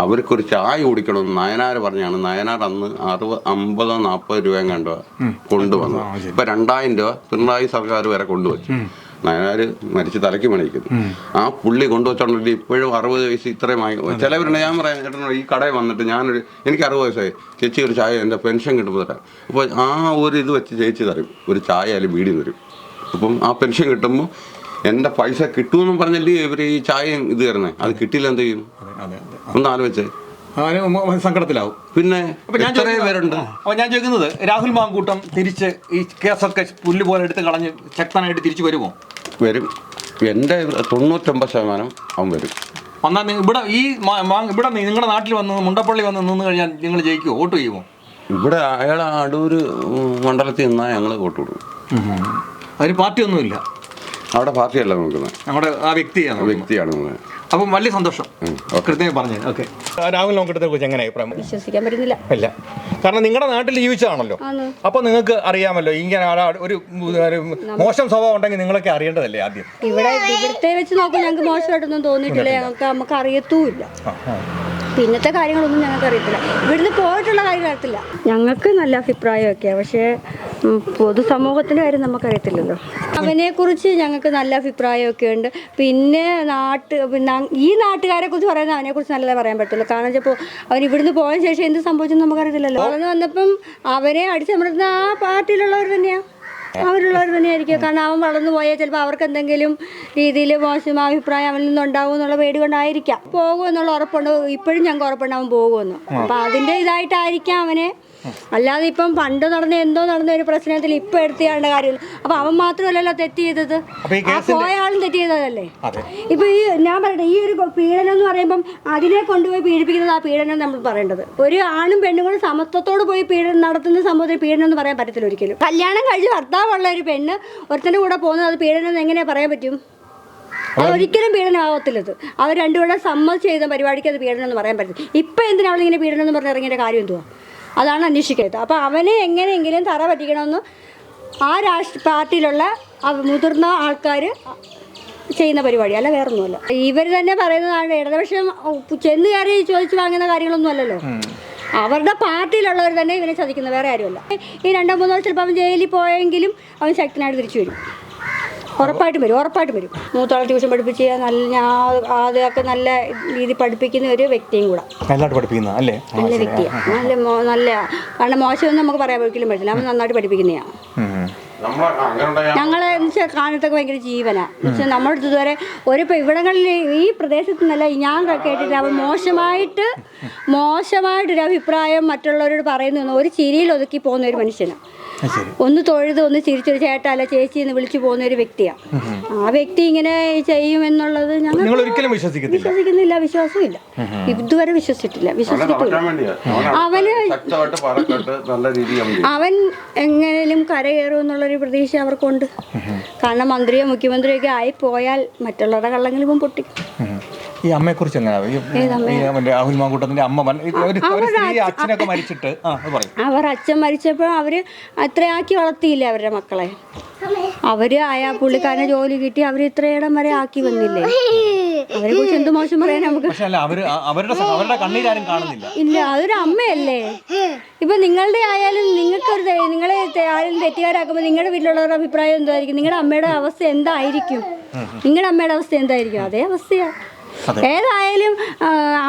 അവർക്കൊരു ചായ കുടിക്കണമെന്ന് നയനാർ പറഞ്ഞാണ്. നയനാർ അന്ന് അറുപത് അമ്പതോ നാൽപ്പത് രൂപയും കണ്ടോ കൊണ്ടുവന്നത്. ഇപ്പൊ രണ്ടായിരം രൂപ പിണറായി സർക്കാർ വരെ കൊണ്ടുവച്ചു. നയനാര് മരിച്ച് തലയ്ക്ക് മണിക്കുന്നു ആ പുള്ളി കൊണ്ടുവച്ചോണ്ടെങ്കിൽ ഇപ്പോഴും അറുപത് വയസ്സ് ഇത്രയും ആയി. ചിലവരുണ്ട് ഞാൻ പറയാം ചേട്ടനോ ഈ കടയിൽ വന്നിട്ട് ഞാനൊരു എനിക്ക് അറുപത് വയസ്സായി. ചേച്ചി ഒരു ചായ എന്റെ പെൻഷൻ കിട്ടുമ്പോൾ തരാം. അപ്പോൾ ആ ഒരു ഇത് വെച്ച് ചേച്ചി തരും. ഒരു ചായ അതിൽ വീടി തരും അപ്പം ആ പെൻഷൻ കിട്ടുമ്പോൾ എന്റെ പൈസ കിട്ടുമെന്നും പറഞ്ഞല്ലേ ഇവർ ഈ ചായയും ഇത് തരുന്നത് അത് കിട്ടിയില്ല എന്ത് ചെയ്യും ഒന്ന് ആലോചിച്ചേ. അവന് സങ്കടത്തിലാവും. പിന്നെ ഞാൻ പേരുണ്ട്? അപ്പൊ ഞാൻ ചോദിക്കുന്നത് രാഹുൽ മാങ്കൂട്ടം തിരിച്ച് ഈ കേസൊക്കെ പുല്ല് പോലെ എടുത്ത് കളഞ്ഞ് ശക്തനായിട്ട് തിരിച്ചു വരുമോ? വരും. എന്റെ തൊണ്ണൂറ്റൊമ്പത് ശതമാനം അവൻ വരും. വന്നാൽ ഇവിടെ ഈ ഇവിടെ നിങ്ങളുടെ നാട്ടിൽ വന്ന് മുണ്ടപ്പള്ളി വന്ന് നിന്ന് കഴിഞ്ഞാൽ നിങ്ങൾ ജയിക്കുമോ വോട്ട് ചെയ്യുമോ ഇവിടെ അയാൾ അടൂർ മണ്ഡലത്തിൽ നിന്നാ ഞങ്ങൾ വോട്ട് കൊടുക്കും. അതിന് പാർട്ടി ഒന്നുമില്ല അവിടെ പാർട്ടിയല്ല നോക്കുന്നത്. നമ്മുടെ ആ വ്യക്തിയാണ് വ്യക്തിയാണ് നോക്കുന്നത്. അപ്പം വലിയ സന്തോഷം. കൃത്യമായി പറഞ്ഞു. ഓക്കെ. രാഹുൽ നോക്കിട്ടത്തെ കുറിച്ച് എങ്ങനെ അഭിപ്രായം. വിശ്വസിക്കാൻ പറ്റുന്നില്ല. അല്ല കാരണം നിങ്ങളുടെ നാട്ടിൽ ജീവിച്ചതാണല്ലോ. അപ്പൊ നിങ്ങൾക്ക് അറിയാമല്ലോ ഇങ്ങനെ ഒരു മോശം സ്വഭാവം ഉണ്ടെങ്കിൽ നിങ്ങളൊക്കെ അറിയേണ്ടതല്ലേ ആദ്യം? ഇവിടെ ഇവിടുത്തെ വെച്ച് നോക്കുമ്പോൾ ഞങ്ങൾക്ക് മോശമായിട്ടൊന്നും തോന്നിയിട്ടില്ല. ഞങ്ങൾക്ക് നമുക്ക് അറിയത്തുമില്ല പിന്നത്തെ കാര്യങ്ങളൊന്നും ഞങ്ങൾക്ക് അറിയത്തില്ല. ഇവിടുന്ന് പോയിട്ടുള്ള കാര്യം അറിയത്തില്ല. ഞങ്ങൾക്ക് നല്ല അഭിപ്രായമൊക്കെയാണ് പക്ഷേ പൊതുസമൂഹത്തിന്റെ കാര്യം നമുക്കറിയത്തില്ലല്ലോ. അവനെക്കുറിച്ച് ഞങ്ങൾക്ക് നല്ല അഭിപ്രായമൊക്കെ ഉണ്ട്. പിന്നെ നാട്ട് ഈ നാട്ടുകാരെ കുറിച്ച് പറയുന്നത് അവനെക്കുറിച്ച് നല്ലതേ പറയാൻ പറ്റുള്ളൂ കാരണം വെച്ചപ്പോൾ അവൻ ഇവിടുന്ന് പോയ ശേഷം എന്ത് സംഭവിച്ചെന്ന് നമുക്കറിയത്തില്ലല്ലോ. അവന് വന്നപ്പം അവനെ അടിച്ചമർത്തുന്ന ആ പാർട്ടിയിലുള്ളവർ തന്നെയാണ് അവരുള്ളവർ തന്നെയായിരിക്കും. കാരണം അവൻ വളർന്നു പോയാൽ ചിലപ്പോൾ അവർക്ക് എന്തെങ്കിലും രീതിയിൽ മോശം അഭിപ്രായം അവനിൽ നിന്നുണ്ടാവും എന്നുള്ള പേടി കൊണ്ടായിരിക്കാം. പോകുമെന്നുള്ള ഉറപ്പുണ്ട്. ഇപ്പോഴും ഞങ്ങൾക്ക് ഉറപ്പുണ്ട് അവൻ പോകുമെന്ന്. അപ്പം അതിന്റെ ഇതായിട്ടായിരിക്കാം അവനെ അല്ലാതെ ഇപ്പം പണ്ട് നടന്ന എന്തോ നടന്ന ഒരു പ്രശ്നത്തിൽ ഇപ്പം എടുത്തിയാണ്ട കാര്യം. അപ്പം അവൻ മാത്രമല്ലല്ലോ തെറ്റ് ചെയ്തത്. ആ പോയ ആളും തെറ്റ് ചെയ്തതല്ലേ? ഇപ്പൊ ഈ ഞാൻ പറയട്ടെ ഈ ഒരു പീഡനം എന്ന് പറയുമ്പം അതിനെ കൊണ്ടുപോയി പീഡിപ്പിക്കുന്നത് ആ പീഡനം നമ്മൾ പറയേണ്ടത്. ഒരു ആണും പെണ്ണും കൂടെ സമത്വത്തോട് പോയി പീഡനം നടത്തുന്ന സംഭവത്തിൽ പീഡനം എന്ന് പറയാൻ പറ്റത്തില്ല ഒരിക്കലും. കല്യാണം കഴിഞ്ഞ് ഭർത്താവുള്ള ഒരു പെണ്ണ് ഒരുത്തന്റെ കൂടെ പോകുന്നത് അത് പീഡനം എന്ന് എങ്ങനെ പറയാൻ പറ്റും? അതൊരിക്കലും പീഡനമാവത്തില്ലത്. അവർ രണ്ടുപേരെ സമ്മതിച്ച് ചെയ്ത പരിപാടിക്ക് അത് പീഡനം എന്ന് പറയാൻ പറ്റില്ല ഇപ്പം എന്തിനാണ് അവളിങ്ങനെ പീഡനം എന്ന് പറഞ്ഞ് ഇറങ്ങിയ കാര്യം എന്തുവാ? അതാണ് അന്വേഷിക്കുന്നത് അപ്പോൾ അവനെ എങ്ങനെയെങ്കിലും തറ പറ്റിക്കണമെന്ന് ആ രാഷ്ട്ര പാർട്ടിയിലുള്ള മുതിർന്ന ആൾക്കാർ ചെയ്യുന്ന പരിപാടി അല്ല വേറൊന്നുമല്ല. ഇവർ തന്നെ പറയുന്നതാണ് ഇടതുപക്ഷം ചെന്ന് കയറി ചോദിച്ചു വാങ്ങുന്ന കാര്യങ്ങളൊന്നും അല്ലല്ലോ. അവരുടെ പാർട്ടിയിലുള്ളവർ തന്നെ ഇവനെ ചതിക്കുന്നത് വേറെ ആരുമല്ല. ഈ രണ്ടോ മൂന്നോ ചിലപ്പോൾ അവൻ ജയിലിൽ പോയെങ്കിലും അവൻ ശക്തനായിട്ട് തിരിച്ചു വരും. ഉറപ്പായിട്ടും വരും ഉറപ്പായിട്ടും വരും. മൂത്താളെ ട്യൂഷൻ പഠിപ്പിച്ച് നല്ല ഞാൻ ആദ്യമൊക്കെ നല്ല രീതി പഠിപ്പിക്കുന്ന ഒരു വ്യക്തിയും കൂടെ. നല്ലതായിട്ട് പഠിപ്പിക്കുന്ന അല്ലേ? നല്ല. വ്യക്തിയാണ് നല്ല നല്ല കാരണം മോശമൊന്നും നമുക്ക് പറയാൻ ഒരിക്കലും പറ്റില്ല അവൻ നന്നായിട്ട് പഠിപ്പിക്കുന്നതാണ്. നമ്മൾ ഞങ്ങളെ എന്ന് വെച്ചാൽ കാണത്തൊക്കെ ഭയങ്കര ജീവനാ. പക്ഷെ നമ്മുടെ അടുത്ത് ഇതുവരെ ഒരു ഇപ്പം ഇവിടങ്ങളിൽ ഈ പ്രദേശത്ത് നിന്നല്ല ഞാൻ കേട്ടിട്ട് അവൻ മോശമായിട്ട് മോശമായിട്ടൊരു അഭിപ്രായം മറ്റുള്ളവരോട് പറയുന്നു ഒരു ചിരിയിൽ ഒതുക്കി പോകുന്ന ഒരു മനുഷ്യനാണ് ഒന്ന് തൊഴുത് ഒന്ന് ചിരിച്ചൊരു ചേട്ടാ അല്ല ചേച്ചി എന്ന് വിളിച്ചു പോകുന്ന ഒരു വ്യക്തിയാണ് ആ വ്യക്തി ഇങ്ങനെ ചെയ്യുമെന്നുള്ളത് ഞങ്ങൾ ഒരിക്കലും വിശ്വസിക്കത്തില്ല. വിശ്വസിക്കുന്നില്ല വിശ്വാസവും ഇല്ല ഇതുവരെ വിശ്വസിച്ചിട്ടില്ല വിശ്വസിച്ചിട്ടില്ല. വേണ്ടിയാ. അവന് ശക്തമായിട്ട് പറക്കെട്ട് നല്ല രീതിയിൽ അവൻ ചെയ്യും. എങ്ങനെയും കരകയറും എന്നുള്ളൊരു പ്രതീക്ഷ അവർക്കുണ്ട്. കാരണം മന്ത്രിയോ മുഖ്യമന്ത്രിയോ ഒക്കെ ആയി പോയാൽ മറ്റുള്ളവരുടെ കള്ളങ്ങളിപ്പം പൊട്ടി. ഈ അമ്മയെ? കുറിച്ച് എങ്ങനെയാ മറ്റേ രാഹുൽ മാങ്കൂട്ടത്തിന്റെ അമ്മ അച്ഛനൊക്കെ മരിച്ചിട്ട്. അത് പറയും. അവർ അച്ഛൻ മരിച്ചപ്പോൾ അവർ അത്രയാക്കി വളർത്തിയില്ലേ അവരുടെ മക്കളെ? അവർ ആയാ പുള്ളിക്കാരനെ ജോലി കിട്ടി അവർ ഇത്രയിടം വരെ ആക്കി വന്നില്ലേ? അവരെ കുറിച്ച് എന്ത് മോശം പറയാൻ നമുക്ക്? പക്ഷെ അല്ല അവർ അവരുടെ അവരുടെ കണ്ണീരാരും കാണുന്നില്ല. ഇല്ല അതൊരു അമ്മയല്ലേ? ഇപ്പൊ നിങ്ങളുടെ ആയാലും നിങ്ങൾക്കൊരു നിങ്ങളെ ആരും തെറ്റുകാരാക്കുമ്പോ തെറ്റുകാരാക്കുമ്പോൾ നിങ്ങളുടെ വീട്ടിലുള്ളവരുടെ അഭിപ്രായം എന്തായിരിക്കും? നിങ്ങളുടെ അമ്മയുടെ അവസ്ഥ എന്തായിരിക്കും? നിങ്ങളുടെ അമ്മയുടെ അവസ്ഥ എന്തായിരിക്കും? അതേ അവസ്ഥയാ. ഏതായാലും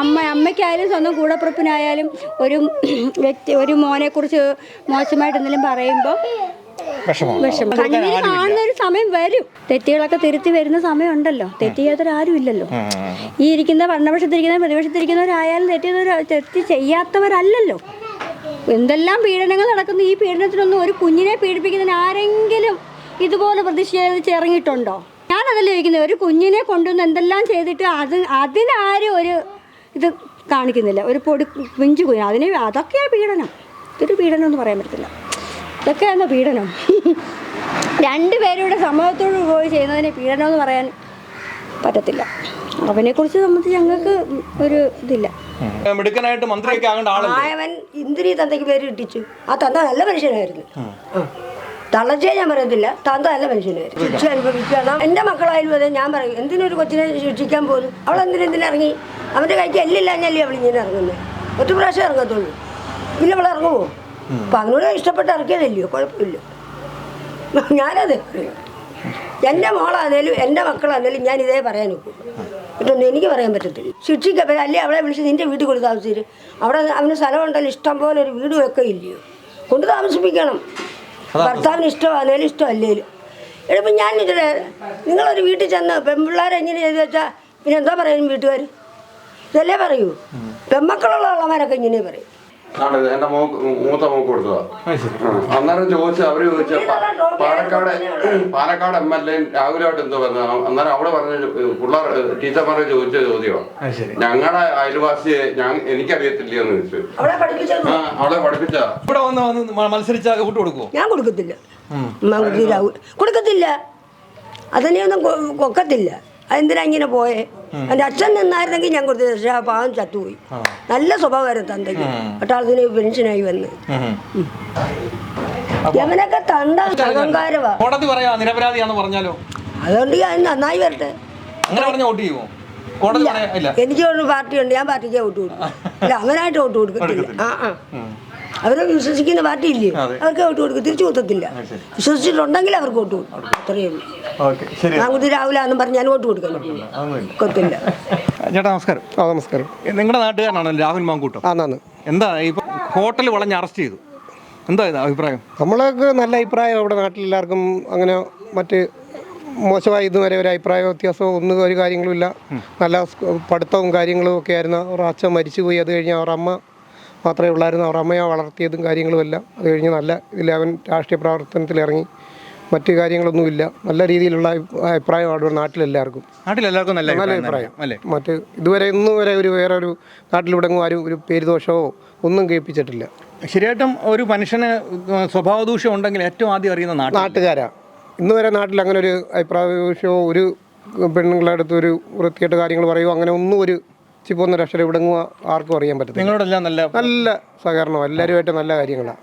അമ്മ അമ്മയ്ക്കായാലും സ്വന്തം കൂടപ്പുറപ്പിനായാലും ഒരു വ്യക്തി ഒരു മോനെ കുറിച്ച് മോശമായിട്ട് എന്തെങ്കിലും പറയുമ്പോൾ കാണുന്ന ഒരു സമയം വരും. തെറ്റുകളൊക്കെ തിരുത്തി വരുന്ന സമയമുണ്ടല്ലോ. തെറ്റ് ചെയ്യാത്തവരാരും ഇല്ലല്ലോ ഈ ഇരിക്കുന്ന ഭരണപക്ഷത്തിരിക്കുന്ന പ്രതിപക്ഷത്തിരിക്കുന്നവരായാലും തെറ്റ് ചെയ്തവർ തെറ്റ് ചെയ്യാത്തവരല്ലല്ലോ. എന്തെല്ലാം പീഡനങ്ങൾ നടക്കുന്നു? ഈ പീഡനത്തിനൊന്നും ഒരു കുഞ്ഞിനെ പീഡിപ്പിക്കുന്നതിന് ആരെങ്കിലും ഇതുപോലെ പ്രതിഷേധിച്ച് ഇറങ്ങിയിട്ടുണ്ടോ? ഞാനതല്ല ചോദിക്കുന്നത്. ഒരു കുഞ്ഞിനെ കൊണ്ടുവന്ന് എന്തെല്ലാം ചെയ്തിട്ട് അത് അതിനാരും ഒരു ഇത് കാണിക്കുന്നില്ല. ഒരു പൊടി കുഞ്ചു കുഞ്ഞു. അതിന് അതൊക്കെയാണ് പീഡനം. ഇതൊരു പീഡനം എന്ന് പറയാൻ പറ്റത്തില്ല. ഇതൊക്കെയാണോ പീഡനം? രണ്ടുപേരുടെ സമൂഹത്തോട് പോയി ചെയ്യുന്നതിനെ പീഡനം എന്ന് പറയാൻ പറ്റത്തില്ല. അവനെക്കുറിച്ച് സംബന്ധിച്ച് ഞങ്ങൾക്ക് ഒരു ഇതില്ല. മിടുക്കനായിട്ട് മന്ത്രിയൊക്കെ ആകേണ്ട ഇന്ദ്രി തന്തയ്ക്ക് പേര് ഇട്ടിച്ചു. ആ തന്ത നല്ല മനുഷ്യനായിരുന്നു. തള്ളച്ചേ ഞാൻ പറയത്തില്ല. തന്ത നല്ല മനുഷ്യനായിരുന്നു ശിക്ഷ അനുഭവിക്കണം എന്റെ മക്കളായാലും അതെ ഞാൻ പറയും. എന്തിനൊരു കൊച്ചിനെ ശിക്ഷിക്കാൻ പോകുന്നു അവൾ എന്തിനെന്തിനിറങ്ങി അവന്റെ കൈക്ക് എല്ലില്ലാഞ്ഞല്ലേ അവൾ ഇങ്ങനെ ഇറങ്ങുന്നത് ഒറ്റ പ്രാവശ്യം ഇറങ്ങത്തുള്ളൂ. പിന്നെ അവൾ ഇറങ്ങുമോ? അപ്പം അങ്ങനെ ഇഷ്ടപ്പെട്ട് ഇറക്കിയതല്ലയോ? കുഴപ്പമില്ല. ഞാനത് പറയും. എന്റെ എന്റെ എന്റെ മക്കളാണേലും ഞാൻ ഇതേ പറയാൻ നോക്കും. ഇതൊന്നും എനിക്ക് പറയാൻ പറ്റത്തില്ല. ശിക്ഷിക്കപ്പോ അല്ലേ അവളെ വിളിച്ച് നിന്റെ വീട്ടിൽ കൊണ്ട് താമസിച്ചിട്ട്? അവിടെ അവന് സ്ഥലമുണ്ടല്ലോ ഇഷ്ടം പോലെ ഒരു വീടും ഒക്കെ ഇല്ലയോ? കൊണ്ട് താമസിപ്പിക്കണം. ഭർത്താവിന് ഇഷ്ടമോ അല്ലെങ്കിൽ ഇഷ്ടം അല്ലേലും എടുപ്പം ഞാൻ നിങ്ങളൊരു വീട്ടിൽ ചെന്ന് പെൺപിള്ളേരെ എങ്ങനെ ചെയ്ത് വെച്ചാൽ പിന്നെ എന്താ പറയും വീട്ടുകാർ ഇതല്ലേ പറയൂ. പെൺമക്കളുള്ള ഉള്ളവരൊക്കെ ഇങ്ങനെ പറയും. ആണ്? എന്റെ മോക്ക് മൂത്ത മോക്ക് കൊടുത്തതാ. അന്നേരം ചോദിച്ച അവർ ചോദിച്ച Palakkad Palakkad M L A രാഹുലായിട്ട് എന്തോ വന്ന അന്നേരം അവിടെ പറഞ്ഞ പിള്ളേർ ടീച്ചർമാരെ ചോദിച്ച ചോദ്യമാണ് ഞങ്ങളുടെ അയൽവാസിയെ ഞാൻ എനിക്കറിയത്തില്ല എന്ന് ചോദിച്ചു. അവളെ പഠിപ്പിച്ച ഇവിടെ വന്ന് മത്സരിച്ച കൂട്ട് കൊടുക്കുവോ? ഞാൻ കൊടുക്കത്തില്ല. കൊടുക്കത്തില്ല. അതന്നെ ഒന്നും കൊക്കത്തില്ല. അതെന്തിനാ ഇങ്ങനെ പോയേ? എന്റെ അച്ഛൻ നിന്നായിരുന്നെങ്കിൽ ഞാൻ കൊടുത്തു പക്ഷേ ആ പാവം ചത്തുപോയി. നല്ല സ്വഭാവമായിരുന്നു തന്തയ്ക്ക്. പട്ടാളത്തിന് പെൻഷനായി വന്ന്. തണ്ട അഹങ്കാരവാ. കോടതി പറയാ നിരപരാധിയാന്ന് പറഞ്ഞാലോ? അതുകൊണ്ട് ഞാൻ നന്നായി വരട്ടെ. അങ്ങനെ പറഞ്ഞ വോട്ട് ചെയ്യുമോ എനിക്ക് ഒരു പാർട്ടി ഉണ്ട് ഞാൻ പാർട്ടിക്ക് വോട്ട് കൊടുക്കും. ഇല്ല അങ്ങനായിട്ട് വോട്ട് കൊടുക്കത്തില്ല. ആ ആ. അവരെ വിശ്വസിക്കുന്ന പാർട്ടി ഇല്ലേ അവർക്ക് വോട്ട് കൊടുക്കും. തിരിച്ചു കൊടുക്കത്തില്ല വിശ്വസിച്ചിട്ടുണ്ടെങ്കിൽ അവർക്ക് വോട്ട് കൊടുക്കും. അത്രയേ ഉള്ളൂ. എന്നും ഞാൻ വോട്ട് അതൊന്നുമില്ല കൊത്തില്ല. ചേട്ടാ നമസ്കാരം. ആ നമസ്കാരം. നിങ്ങളുടെ നാട്ടുകാരനാണ് രാഹുൽ മാങ്കൂട്ടം. ആന്നാന്ന് എന്താ ഇപ്പൊ ഹോട്ടൽ വളഞ്ഞ് അറസ്റ്റ് ചെയ്തു. എന്താ അഭിപ്രായം? നമ്മളൊക്കെ നല്ല അഭിപ്രായം. ഇവിടെ നാട്ടിലെല്ലാവർക്കും അങ്ങനെ മറ്റ് മോശമായി ഇതുവരെ ഒരു അഭിപ്രായ വ്യത്യാസമോ ഒന്നും ഒരു കാര്യങ്ങളുമില്ല നല്ല പഠിത്തവും കാര്യങ്ങളും ഒക്കെ ആയിരുന്നു. അവരുടെ അച്ഛൻ മരിച്ചുപോയി. അത് കഴിഞ്ഞ് അവരുടെ അമ്മ മാത്രമേ ഉള്ളായിരുന്നു. അവരുടെ അമ്മയെ വളർത്തിയതും കാര്യങ്ങളും എല്ലാം. അത് കഴിഞ്ഞ് നല്ല ഇതിൽ അവൻ രാഷ്ട്രീയ പ്രവർത്തനത്തിൽ ഇറങ്ങി മറ്റ് കാര്യങ്ങളൊന്നുമില്ല. നല്ല രീതിയിലുള്ള അഭി- അഭിപ്രായമാണ് നാട്ടിലെല്ലാവർക്കും. നാട്ടിലെല്ലാവർക്കും നല്ല നല്ല അഭിപ്രായം അഭിപ്രായം. അല്ലേ? മറ്റ് ഇതുവരെ ഇന്നും വരെ ഒരു വേറെ ഒരു നാട്ടിലിവിടെങ്ങും ആരും ഒരു പേരുദോഷമോ ഒന്നും കേൾപ്പിച്ചിട്ടില്ല. ശരിയായിട്ടും ഒരു മനുഷ്യന് സ്വഭാവ ദൂഷ്യം ഉണ്ടെങ്കിൽ ഏറ്റവും ആദ്യം അറിയുന്ന നാട്ടുകാരാ. ഇന്ന് വരെ നാട്ടിൽ അങ്ങനെ ഒരു അഭിപ്രായമോ ഒരു പെണ്ണുങ്ങളുടെ അടുത്ത് ഒരു വൃത്തിയായിട്ട് കാര്യങ്ങൾ പറയുമോ അങ്ങനെ ഒന്നും ഒരു ചിപ്പൊന്നൊരു അക്ഷരം ഇവിടെങ്ങും ആർക്കും അറിയാൻ പറ്റത്തില്ല. നിങ്ങളോടെല്ലാം നല്ല നല്ല സഹകരണം എല്ലാവരുമായിട്ട് നല്ല കാര്യങ്ങളാണ്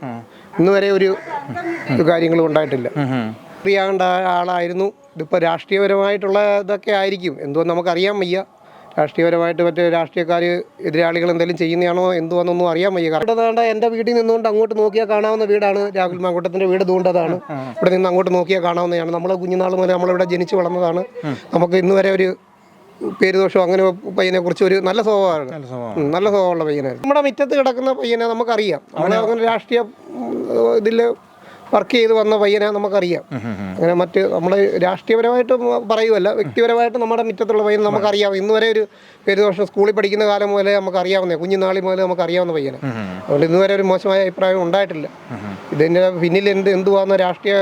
ഇന്ന് വരെ ഒരു കാര്യങ്ങളും ഉണ്ടായിട്ടില്ല. അറിയാണ്ട ആളായിരുന്നു. ഇതിപ്പോൾ രാഷ്ട്രീയപരമായിട്ടുള്ള ഇതൊക്കെ ആയിരിക്കും. എന്തോ നമുക്കറിയാൻ വയ്യ. രാഷ്ട്രീയപരമായിട്ട് മറ്റേ രാഷ്ട്രീയക്കാർ എതിരാളികൾ എന്തെങ്കിലും ചെയ്യുന്നതാണോ എന്തുവാണെന്നൊന്നും അറിയാൻ വയ്യ. കാരണം എന്റെ വീട്ടിൽ നിന്നുകൊണ്ട് അങ്ങോട്ട് നോക്കിയാൽ കാണാവുന്ന വീടാണ് രാഹുൽ മാങ്കൂട്ടത്തിന്റെ വീട് ദൂണ്ടതാണ് ഇവിടെ നിന്ന് അങ്ങോട്ട് നോക്കിയാൽ കാണാവുന്നതാണ്. നമ്മൾ കുഞ്ഞുനാൾ മുതൽ നമ്മളിവിടെ ജനിച്ചു വളർന്നതാണ്. നമുക്ക് ഇന്ന് വരെ ഒരു പേരുദോഷം അങ്ങനെ പയ്യനെ കുറിച്ച് ഒരു നല്ല സ്വഭാവമാണ്. നല്ല സ്വഭാവമുള്ള പയ്യനായിരുന്നു. നമ്മുടെ മുറ്റത്ത് കിടക്കുന്ന പയ്യനെ നമുക്കറിയാം. നമ്മളെ അങ്ങനെ രാഷ്ട്രീയ ഇതിൽ വർക്ക് ചെയ്ത് വന്ന പയ്യനെ നമുക്കറിയാം. അങ്ങനെ മറ്റ് നമ്മൾ രാഷ്ട്രീയപരമായിട്ട് പറയുമല്ല വ്യക്തിപരമായിട്ട് നമ്മുടെ മുറ്റത്തുള്ള പയ്യനെ നമുക്കറിയാം. ഇന്ന് വരെ ഒരു പേരു വർഷം സ്കൂളിൽ പഠിക്കുന്ന കാലം മുതലേ നമുക്കറിയാവുന്ന. കുഞ്ഞുനാളി മുതലേ നമുക്കറിയാവുന്ന പയ്യനെ. അതുകൊണ്ട് ഇന്ന് വരെ ഒരു മോശമായ അഭിപ്രായം ഉണ്ടായിട്ടില്ല. ഇതിന്റെ പിന്നിൽ എന്ത് എന്തുവാന്ന് രാഷ്ട്രീയ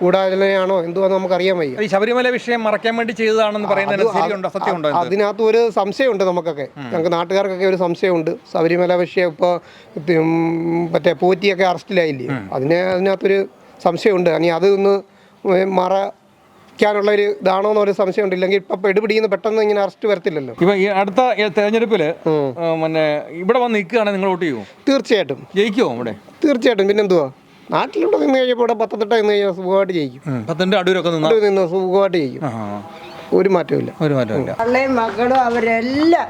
കൂടായ്മയാണോ? എന്തുവാന്ന് നമുക്കറിയാൻ വയ്യ. ഈ ശബരിമല വിഷയം മറക്കാൻ വേണ്ടി ചെയ്തതാണെന്ന് പറയുന്നത് സത്യമുണ്ടോ അതിനകത്ത് ഒരു സംശയമുണ്ട് നമുക്കൊക്കെ. ഞങ്ങൾക്ക് നാട്ടുകാർക്കൊക്കെ ഒരു സംശയമുണ്ട്. ശബരിമല വിഷയം ഇപ്പോൾ മറ്റേ പോറ്റിയൊക്കെ അറസ്റ്റിലായില്ലേ? അതിന് അതിനകത്തൊരു സംശയമുണ്ട്. ഇനി അത് ഒന്ന് മറയ്ക്കാനുള്ള ഒരു ഇതാണോ എന്നൊരു സംശയം ഉണ്ട് ഇല്ലെങ്കിൽ ഇപ്പൊ എടുപിടിയിൽ നിന്ന് പെട്ടെന്ന് ഇങ്ങനെ അറസ്റ്റ് വരത്തില്ലല്ലോ. ഇപ്പൊ ഈ അടുത്ത തെരഞ്ഞെടുപ്പിൽ പിന്നെ ഇവിടെ വന്ന് നിൽക്കുകയാണെങ്കിൽ നിങ്ങൾ വോട്ട് ചെയ്യുമോ തീർച്ചയായിട്ടും. ജയിക്കുമോ ഇവിടെ തീർച്ചയായിട്ടും. പിന്നെന്തുവാ? നാട്ടിലൂടെ നിന്ന് കഴിഞ്ഞപ്പോൾ ഇവിടെ പത്തനംതിട്ട നിന്ന് കഴിഞ്ഞാൽ സുഖമായിട്ട് ജയിക്കും. പത്തിന്റെ അടൂരൊക്കെ നിന്നാ? നിന്ന് സുഖമായിട്ട് ജയിക്കും. ഒരു മാറ്റവും ഒരു മാറ്റമില്ല തള്ളയും മക്കളും അവരെല്ലാം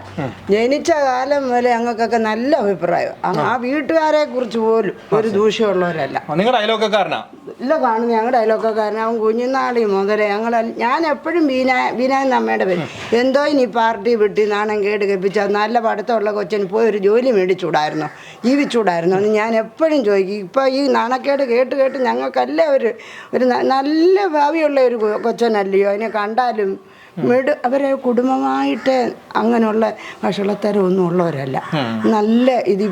ജനിച്ച കാലം വരെ ഞങ്ങൾക്കൊക്കെ നല്ല അഭിപ്രായം. ആ- വീട്ടുകാരെ കുറിച്ച് പോലും ഒരു ദൂഷ്യമുള്ളവരല്ല. നിങ്ങളുടെ അയലോക്കാരനാ ഇല്ല കാണുന്നു ഞങ്ങളുടെ കാരണം അവൻ കുഞ്ഞുനാളി മുതലേ ഞങ്ങൾ ഞാൻ എപ്പോഴും ബീന ബീന എന്ന അമ്മയുടെ പേര്. എന്തോ ഇനി പാർട്ടി വിട്ടി നാണം കേട് കൽപ്പിച്ച നല്ല പഠിത്തമുള്ള കൊച്ചിന് പോയി ഒരു ജോലി മേടിച്ചൂടായിരുന്നു ജീവിച്ചൂടായിരുന്നു എന്ന് ഞാൻ എപ്പോഴും ചോദിക്കും. ഇപ്പോൾ ഈ നാണക്കേട് കേട്ട് കേട്ട് ഞങ്ങൾക്കല്ലേ ഒരു ഒരു നല്ല ഭാവിയുള്ള ഒരു കൊച്ചനല്ലയോ? അതിനെ കണ്ടാലും മിട് അവരെ കുടുംബമായിട്ട് അങ്ങനെയുള്ള വഷളത്തരമൊന്നും ഉള്ളവരല്ല. നല്ല ഇതിൽ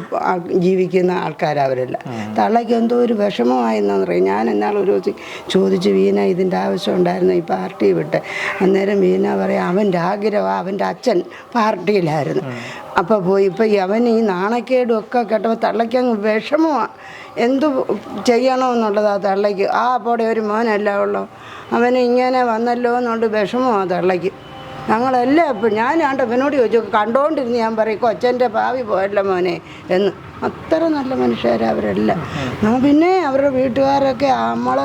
ജീവിക്കുന്ന ആൾക്കാരവരല്ല തള്ളയ്ക്ക് എന്തോ ഒരു വിഷമമായെന്നാന്ന് പറയും. ഞാൻ എന്നാൽ ഒരു ദിവസം ചോദിച്ചു വീന ഇതിന്റെ ആവശ്യം ഉണ്ടായിരുന്നു? ഈ പാർട്ടി വിട്ട്. അന്നേരം വീന പറയാം അവന്റെ ആഗ്രഹം അവന്റെ അച്ഛൻ പാർട്ടിയിലായിരുന്നു. അപ്പോൾ പോയി ഇപ്പോൾ അവൻ ഈ നാണക്കേടും ഒക്കെ കേട്ടപ്പോൾ തള്ളയ്ക്ക് അങ്ങ് വിഷമമാണ് എന്തു ചെയ്യണമെന്നുള്ളതാണ് തള്ളയ്ക്ക്. ആ അപ്പോടെ ഒരു മോനല്ല ഉള്ളൂ. അവന് ഇങ്ങനെ വന്നല്ലോ എന്നുകൊണ്ട് വിഷമമാണ് തള്ളയ്ക്ക് ഞങ്ങളെല്ലാം ഇപ്പം ഞാൻ ആണ്ട് അവനോട് ചോദിച്ചു കണ്ടോണ്ടിരുന്ന് ഞാൻ പറയും കൊച്ചന്റെ ഭാവി പോയല്ല മോനെ എന്ന്. അത്ര നല്ല മനുഷ്യരാണ് അവരെല്ലാം. പിന്നെ അവരുടെ വീട്ടുകാരൊക്കെ നമ്മൾ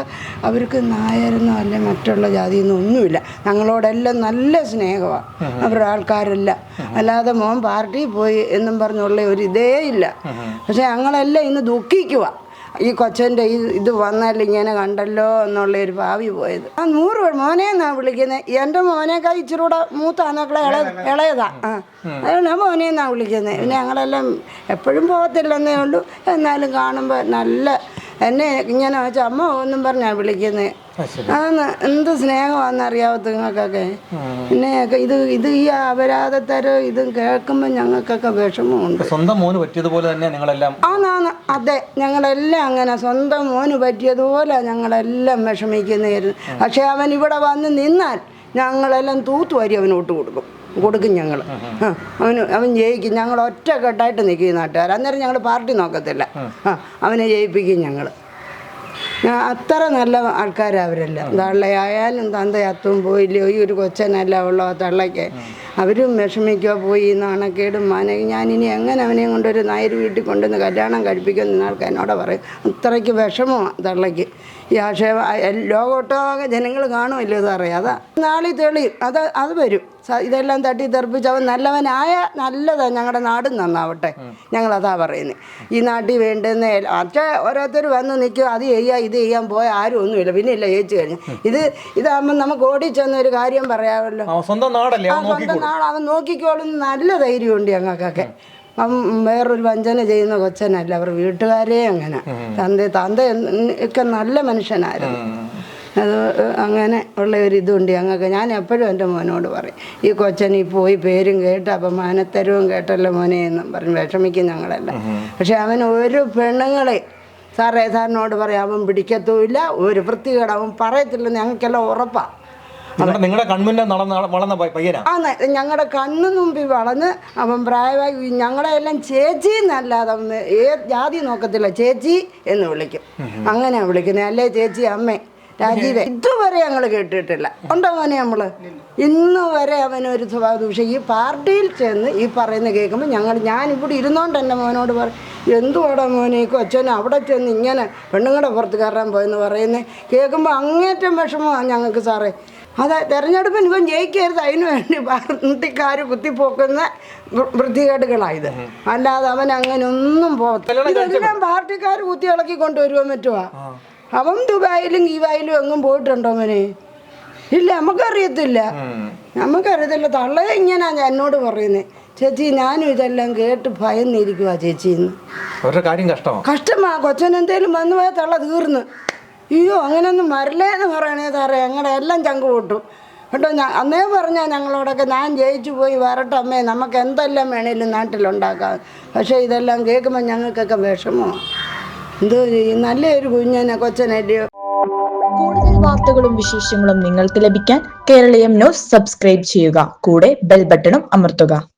അവർക്ക് നായരെന്നോ അല്ലെ മറ്റുള്ള ജാതിയെന്നോ ഒന്നുമില്ല. ഞങ്ങളോടെല്ലാം നല്ല സ്നേഹമാണ് അവരുടെ ആൾക്കാരെല്ലാം. അല്ലാതെ മോൻ പാർട്ടിയിൽ പോയി എന്നും പറഞ്ഞുള്ള ഒരു ഇതേ ഇല്ല പക്ഷെ ഞങ്ങളെല്ലാം ഇന്ന് ദുഃഖിക്കുക ഈ കൊച്ചന്റെ ഈ ഇത് വന്നാൽ ഇങ്ങനെ കണ്ടല്ലോ എന്നുള്ള ഒരു ഭാവി പോയത്. ആ നൂറ് മോനെ എന്നാ വിളിക്കുന്നത് എന്റെ മോനേക്കാൾ ഇച്ചിരി കൂടെ മൂത്താന്നക്കളെ ഇള ഇളയതാ. ആ. അതുകൊണ്ട് മോനെ എന്നാ വിളിക്കുന്നത് പിന്നെ ഞങ്ങളെല്ലാം എപ്പോഴും പോകത്തില്ലെന്നേ ഉള്ളൂ. എന്നാലും കാണുമ്പോൾ നല്ല എന്നെ ഇങ്ങനെ അമ്മ ഒന്നും പറഞ്ഞാ വിളിക്കുന്നത് അതൊന്ന് എന്ത് സ്നേഹമാണെന്നറിയാവത്ത് നിങ്ങൾക്കൊക്കെ? പിന്നെ ഇത് ഇത് ഈ അപരാധത്തരോ ഇതും കേൾക്കുമ്പോൾ ഞങ്ങൾക്കൊക്കെ വിഷമമുണ്ട്. സ്വന്തം മോന് പറ്റിയതുപോലെ തന്നെ നിങ്ങളെല്ലാം ആന്നാന്ന്. അതെ ഞങ്ങളെല്ലാം അങ്ങനെ സ്വന്തം മോന് പറ്റിയതുപോലെ ഞങ്ങളെല്ലാം വിഷമിക്കുന്നതായിരുന്നു പക്ഷെ അവൻ ഇവിടെ വന്ന് നിന്നാൽ ഞങ്ങളെല്ലാം തൂത്തുവാരി അവനോട്ട് കൊടുക്കും. കൊടുക്കും ഞങ്ങൾ അവന് അവൻ ജയിക്കും. ഞങ്ങൾ ഒറ്റക്കെട്ടായിട്ട് നിൽക്കും ഈ നാട്ടുകാർ. അന്നേരം ഞങ്ങൾ പാർട്ടി നോക്കത്തില്ല. അവനെ ജയിപ്പിക്കും ഞങ്ങൾ അത്ര നല്ല ആൾക്കാരാണ് അവരെല്ലാം. തള്ളയായാലും തന്തയത്തും പോയില്ലയോ ഈ ഒരു കൊച്ചനല്ല ഉള്ളോ തള്ളയ്ക്ക്. അവരും വിഷമിക്കുക പോയി നാണക്കേടും മാന. ഞാനിനി എങ്ങനെ അവനെയും കൊണ്ടൊരു നായർ വീട്ടിൽ കൊണ്ടുവന്ന് കല്യാണം കഴിപ്പിക്കും എന്നാൾക്ക് എന്നോട് പറയും. അത്രയ്ക്ക് വിഷമമാണ് തള്ളയ്ക്ക്. ഈ ആക്ഷേപ ലോകമൊട്ടാകെ ജനങ്ങൾ കാണുമല്ലോ സാറേ അതാ. നാളി തെളി അത് അത് വരും. ഇതെല്ലാം തട്ടി തെറിപ്പിച്ച് അവൻ നല്ലവനായ നല്ലതാണ് ഞങ്ങളുടെ നാട് നന്നാവട്ടെ. ഞങ്ങളതാ പറയുന്നത് ഈ നാട്ടിൽ വേണ്ടുന്ന അച്ഛ ഓരോരുത്തർ വന്ന് നിൽക്കുക അത് ചെയ്യാം ഇത് ചെയ്യാൻ പോയ ആരും ഒന്നുമില്ല. പിന്നെ ഇല്ല ചേച്ചി കഴിഞ്ഞു. ഇത് ഇതാകുമ്പോൾ നമുക്ക് ഓടി ചെന്ന ഒരു കാര്യം പറയാമല്ലോ. സ്വന്തം നാടല്ലേ? നാൾ അവൻ നോക്കിക്കോളും നല്ല ധൈര്യമുണ്ട് ഞങ്ങൾക്കൊക്കെ. അവൻ വേറൊരു വഞ്ചന ചെയ്യുന്ന കൊച്ചനല്ല അവർ വീട്ടുകാരെ അങ്ങനെ. തന്ത തന്ത ഒക്കെ നല്ല മനുഷ്യനായിരുന്നു. അത് അങ്ങനെ ഉള്ള ഒരു ഇതുണ്ട് ഞങ്ങൾക്ക്. ഞാൻ എപ്പോഴും എന്റെ മോനോട് പറയും ഈ കൊച്ചൻ ഈ പോയി പേരും കേട്ട് അപമാനത്തരവും കേട്ടല്ലോ മോനെ എന്നും പറഞ്ഞ് വിഷമിക്കും ഞങ്ങളെല്ലാം. പക്ഷെ അവൻ ഒരു പെണ്ണുങ്ങളെ സാറേ സാറിനോട് പറയാം അവൻ പിടിക്കത്തുമില്ല ഒരു വൃത്തികേട് അവൻ പറയത്തില്ലെന്ന് ഞങ്ങൾക്കെല്ലാം ഉറപ്പാണ് നിങ്ങളുടെ വളർന്ന പയ്യനാ? ആ ഞങ്ങളുടെ കണ്ണു മുമ്പിൽ വളർന്ന് അവൻ പ്രായമായി ഞങ്ങളെ എല്ലാം ചേച്ചി എന്നല്ലാതെ അവൻ ഏത് ജാതി നോക്കത്തില്ല ചേച്ചി എന്ന് വിളിക്കും. അങ്ങനെ വിളിക്കുന്നത്. അല്ലേ ചേച്ചി അമ്മേ രാജീവേ. ഇതുവരെ ഞങ്ങൾ കേട്ടിട്ടില്ല. ഉണ്ടോ മോനെ നമ്മൾ ഇന്ന് വരെ അവനൊരു സ്വഭാവ ദൂഷ്യം. ഈ പാർട്ടിയിൽ ചെന്ന് ഈ പറയുന്ന കേൾക്കുമ്പോൾ ഞങ്ങൾ ഞാൻ ഇവിടെ ഇരുന്നോണ്ട് എന്റെ മോനോട് പറയും എന്തുവാടാ മോനെ ഈ കൊച്ചനെ അവിടെ ചെന്ന് ഇങ്ങനെ പെണ്ണുങ്ങളുടെ പുറത്ത് കയറാൻ പോയെന്ന് പറയുന്നത് കേൾക്കുമ്പോൾ അങ്ങേറ്റം വിഷമമാണ് ഞങ്ങൾക്ക് സാറേ. അതെ തെരഞ്ഞെടുപ്പിന് ഇവൻ ജയിക്കരുത്. അതിന് വേണ്ടി പാർട്ടിക്കാർ കുത്തിപ്പോക്കുന്ന വൃത്തികേടുകളായത് അല്ലാതെ അവൻ അങ്ങനെ ഒന്നും പോകത്തില്ല ഇതെല്ലാം പാർട്ടിക്കാർ കുത്തി ഇളക്കി കൊണ്ടുവരുവാൻ പറ്റുവാ അവൻ ദുബായിലും ഗീവായിലും എങ്ങും പോയിട്ടുണ്ടോ അവന് ഇല്ല നമുക്കറിയത്തില്ല. നമുക്കറിയത്തില്ല. തള്ളേ ഇങ്ങനെ എന്നോട് പറയുന്നത് ചേച്ചി ഞാനും ഇതെല്ലാം കേട്ട് ഭയന്നിരിക്കുവാ ചേച്ചി കഷ്ടമാ. കൊച്ചൻ എന്തേലും വന്നു പോയാൽ തള്ള തീർന്ന്. അയ്യോ അങ്ങനെയൊന്നും വരലേന്ന് പറയണേ സാറേ. ഞങ്ങളുടെ എല്ലാം ചങ്ക് പൊട്ടും. കേട്ടോ ഞാൻ അന്നേ പറഞ്ഞാൽ ഞങ്ങളോടൊക്കെ ഞാൻ ജയിച്ചു പോയി വരട്ടെ അമ്മേ. നമുക്ക് എന്തെല്ലാം വേണേലും നാട്ടിലുണ്ടാക്കാം. പക്ഷേ ഇതെല്ലാം കേൾക്കുമ്പോൾ ഞങ്ങൾക്കൊക്കെ വിഷമോ എന്തോ ചെയ്യും നല്ലൊരു കുഞ്ഞനെ കൊച്ചനല്ലയോ കൂടുതൽ വാർത്തകളും വിശേഷങ്ങളും നിങ്ങൾക്ക് ലഭിക്കാൻ കേരളീയം ന്യൂസ് സബ്സ്ക്രൈബ് ചെയ്യുക. കൂടെ ബെൽ ബട്ടണും അമർത്തുക.